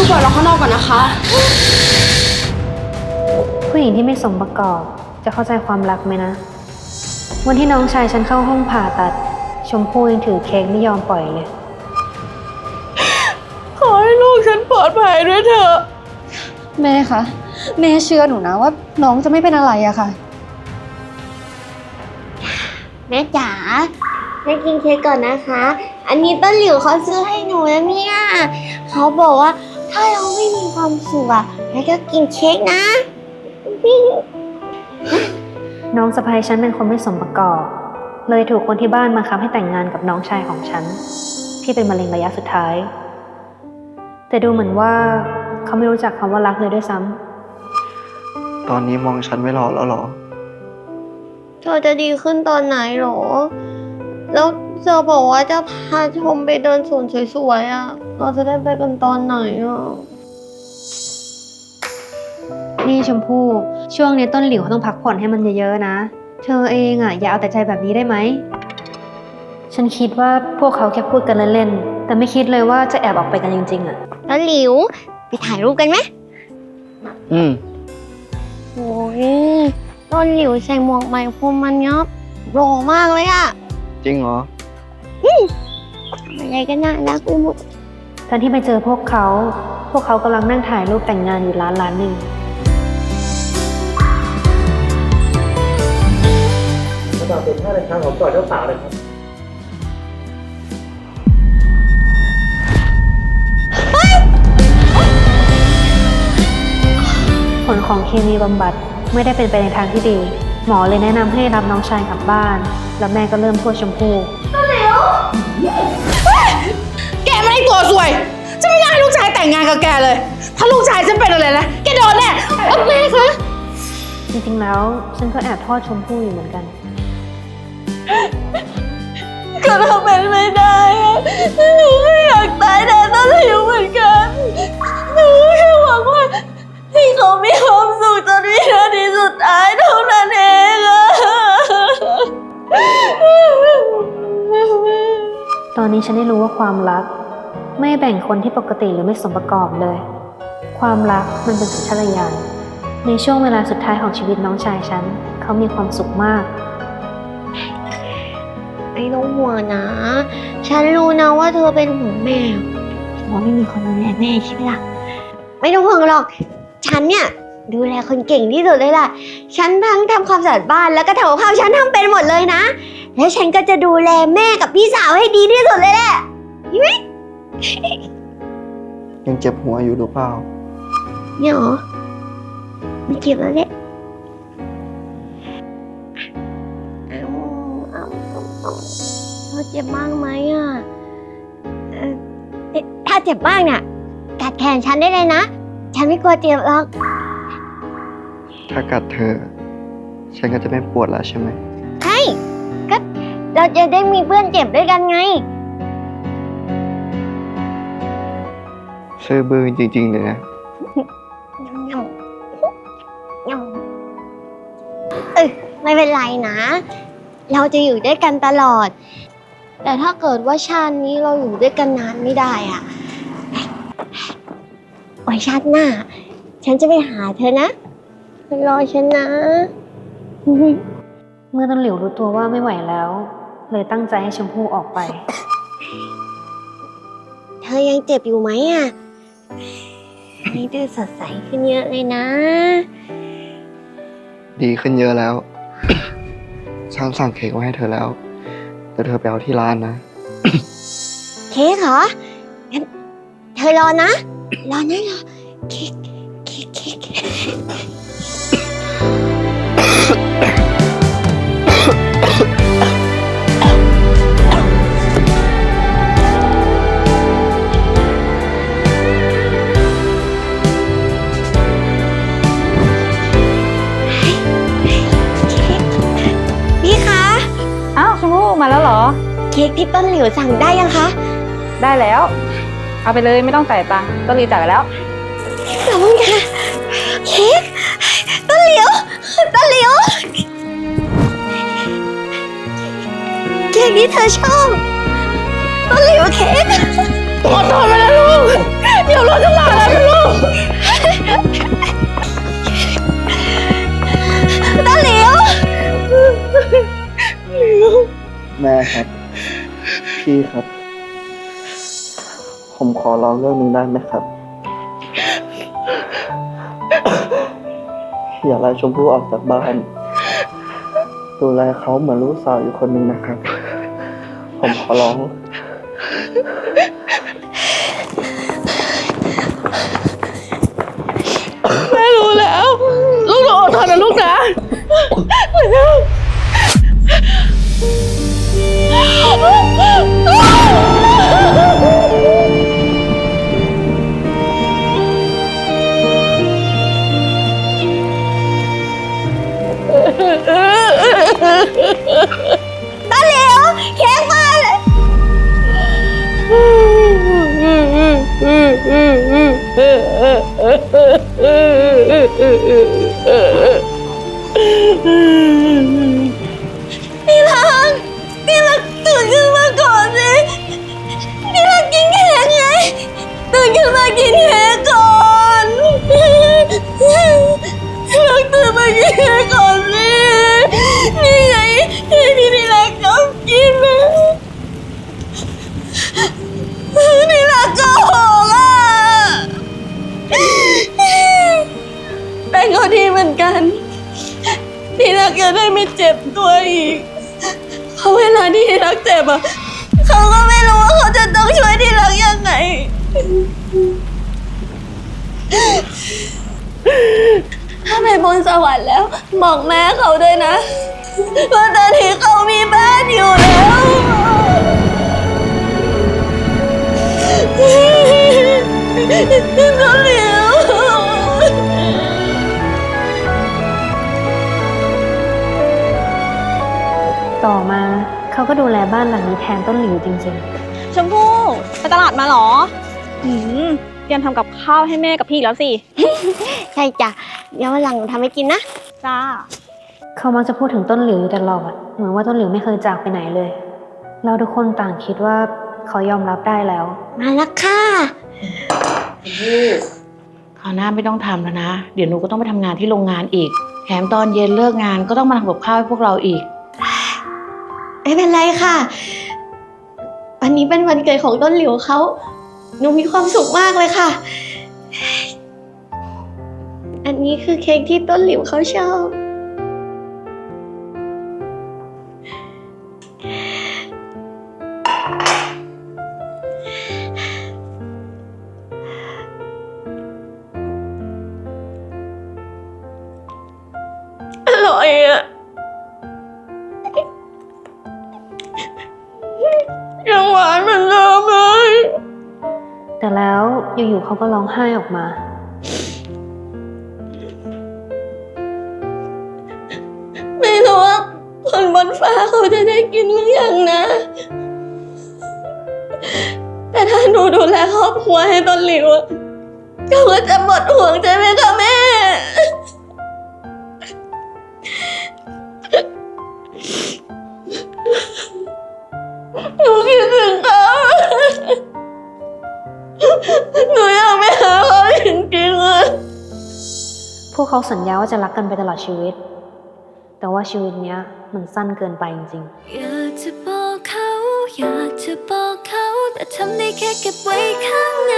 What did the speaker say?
ผู้ปล่อยเราข้างนอกก่อนนะคะ ผู้หญิงที่ไม่สมประกอบจะเข้าใจความรักไหมนะ วันที่น้องชายฉันเข้าห้องผ่าตัด ชมพู่ยังถือเค้กไม่ยอมปล่อยเลย ขอให้ลูกฉันปลอดภัยด้วยเถอะแม่คะแม่เชื่อหนูนะว่าน้องจะไม่เป็นอะไรอะค่ะ แม่จ๋าแม่กินเค้กก่อนนะคะ อันนี้ต้นหลิวเขาซื้อให้หนูนะเนี่ยเขาบอกว่า ถ้าเราไม่มีความสุขอะแม่ก็กินเค้กนะน้องสะพ้ยฉันเป็นคนไม่สมประกอบ เลยถูกคนที่บ้านบังคับให้แต่งงานกับน้องชายของฉัน ที่เป็นมะเร็งระยะสุดท้าย แต่ดูเหมือนว่าเขาไม่รู้จักคำว่ารักเลยด้วยซ้ำตอนนี้มองฉันไม่รอแล้วเหรอ เธอจะดีขึ้นตอนไหนหรอ แล้ว เธอบอกว่าจะพาชมไปเดินสวนสวยๆอะเราจะได้ไปกันตอนไหนอะนี่ชมพู่ช่วงนี้ต้นหลิวเขาต้องพักผ่อนให้มันเยอะๆนะ เธอเองอะอย่าเอาแต่ใจแบบนี้ได้ไหม ฉันคิดว่าพวกเขาแค่พูดกันเล่นๆ แต่ไม่คิดเลยว่าจะแอบออกไปกันจริงๆอะ ต้นหลิว ไปถ่ายรูปกันไหมอืมโอ้ยต้นหลิวใส่หมวกไหมพรมมันยับหล่อมากเลยอะจริงเหรอ อะไรก็น่ารักไปหมดตอนที่ไปเจอพวกเขา พวกเขากำลังนั่งถ่ายรูปแต่งงานอยู่ร้านร้านหนึ่งระดับสุดท้ายในทางของก่อนเจ้าสาวเลยครับผลของเคมีบำบัดไม่ได้เป็นไปในทางที่ดี หมอเลยแนะนำให้รับน้องชายกลับบ้าน แล้วแม่ก็เริ่มโทษชมพู่ แกไม่ได้ตัวสวย จะไม่อยากให้ลูกชายแต่งงานกับแกเลย ถ้าลูกชายฉันเป็นอะไรนะ แกโดนแน่เอ้าแม่คะ จริงๆ แล้วฉันก็แอบโทษชมพู่อยู่เหมือนกัน ก็ทำเป็นไม่ได้อะหนูไม่อยากตายแทนต้นหลิวเหมือนกัน หนูแค่หวังว่าให้เขามีความสุขจนวินาทีสุดท้ายเท่านั้นเองอะ ตอนนี้ฉันได้รู้ว่าความรัก ไม่แบ่งคนที่ปกติหรือไม่สมประกอบเลย ความรักมันเป็นสัญชาตญาณในช่วงเวลาสุดท้ายของชีวิตน้องชายฉัน เขามีความสุขมาก ไม่ต้องห่วงนะ ฉันรู้นะว่าเธอเป็นห่วงแม่แต่ว่าไม่มีคนดูแลแม่ใช่ไหมล่ะ ไม่ต้องห่วงหรอก ฉันเนี่ยดูแลคนเก่งที่สุดเลยล่ะ ฉันทั้งทำความสะอาดบ้านแล้วก็ทำกับข้าวฉันทำเป็นหมดเลยนะ แล้วฉันก็จะดูแลแม่กับพี่สาวให้ดีที่สุดเลยแหละยังเจ็บหัวอยู่หรือเปล่า เนี่ยเหรอไม่เก็บแล้วเนี่ยเอาเอาเอาเอาเธอเจ็บมากไหมอะเอ่อเอ๊ะถ้าเจ็บมากเนี่ยกัดแขนฉันได้เลยนะ ฉันไม่กลัวเจ็บหรอก ถ้ากัดเธอ ฉันก็จะไม่ปวดแล้วใช่ไหม ใช่ ก็เราจะได้มีเพื่อนเจ็บด้วยกันไง ซื่อบื้อจริงๆเลยนะ ยำยำเอ้ยไม่เป็นไรนะ เราจะอยู่ด้วยกันตลอด แต่ถ้าเกิดว่าชาตินี้เราอยู่ด้วยกันนานไม่ได้อะไว้ชาติหน้า ฉันจะไปหาเธอนะเธอรอฉันนะ เมื่อต้นหลิวรู้ตัวว่าไม่ไหวแล้ว เลยตั้งใจให้ชมพู่ออกไป เธอยังเจ็บอยู่ไหมอะ นี่ดูสดใสขึ้นเยอะเลยนะ ดีขึ้นเยอะแล้ว ฉันสั่งเค้กไว้ให้เธอแล้ว แต่เธอไปเอาที่ร้านนะ เค้กเหรองั้นเธอรอนะ รอนะรอเค้กเค้กเค้ก ค้กที่ต้นหลิวสั่งได้ยังคะได้แล้ว เอาไปเลยไม่ต้องจ่ายตังค์ต้นรีจ่ายไปแล้ว ขอบคุณค่ะเค้กต้นหลิวต้นหลิวเค้กนี้เธอชอบต้นหลิวเค้กขอโทษไปแล้วลูกเดี๋ยวรถจะมาแล้วนะลูกต้นหลิว หลิว แม่ครับ พี่ครับ ผมขอร้องเรื่องหนึงได้ไหมครับ อย่าไล่ชมพู่ออกจากบ้าน ดูแลเขาเหมือนลูกสาวอยู่คนหนึ่งนะครับ ผมขอร้อง แม่รู้แล้ว ลูกต้องอดทนนะลูกนะต เหมือนกัน ที่รักจะได้ไม่เจ็บตัวอีก เพราะเวลาที่รักเจ็บอะเขาก็ไม่รู้ว่าเขาจะต้องช่วยที่รักยังไง ถ้าไปบนสวรรค์แล้ว บอกแม่เขาด้วยนะว่าตอนนี้เขามีบ้านอยู่แล้ว ก็ดูแลบ้านหลังนี้แทนต้นหลิวจริงชมพู่ไปตลาดมาเหรออืมเตรียมทำกับข้าวให้แม่กับพี่อีกแล้วสิ ใช่จ้ะเดี๋ยววันหลังทำให้กินนะ จ้า ๆ เขามักจะพูดถึงต้นหลิวอยู่ตลอดเหมือนว่าต้นหลิวไม่เคยจากไปไหนเลย เราทุกคนต่างคิดว่าเขายอมรับได้แล้ว มาแล้วค่ะ คราวหน้าไม่ต้องทำแล้วนะ เดี๋ยวหนูก็ต้องไปทำงานที่โรงงานอีกแถมตอนเย็นเลิกงานก็ต้องมาทำกับข้าวให้พวกเราอีก ไม่เป็นไรค่ะ วันนี้เป็นวันเกิดของต้นหลิวเขาหนูมีความสุขมากเลยค่ะ อันนี้คือเค้กที่ต้นหลิวเขาชอบ แต่แล้วอยู่ๆเขาก็ร้องไห้ออกมา ไม่รู้ว่าคนบนฟ้าเขาจะได้กินหรือยังนะ แต่ถ้าหนูดูแลครอบครัวให้ต้นหลิวเขาก็จะหมดห่วงใช่ไหมคะแม่หนูคิดถึงเขา หนูอยากไปหาเขาจริงๆอะพวกเขาสัญญาว่าจะรักกันไปตลอดชีวิต แต่ว่าชีวิตเนี้ยมันสั้นเกินไปจริงๆ อยากจะบอกเขา อยากจะบอกเขา แต่ทำได้แค่เก็บไว้ข้างใน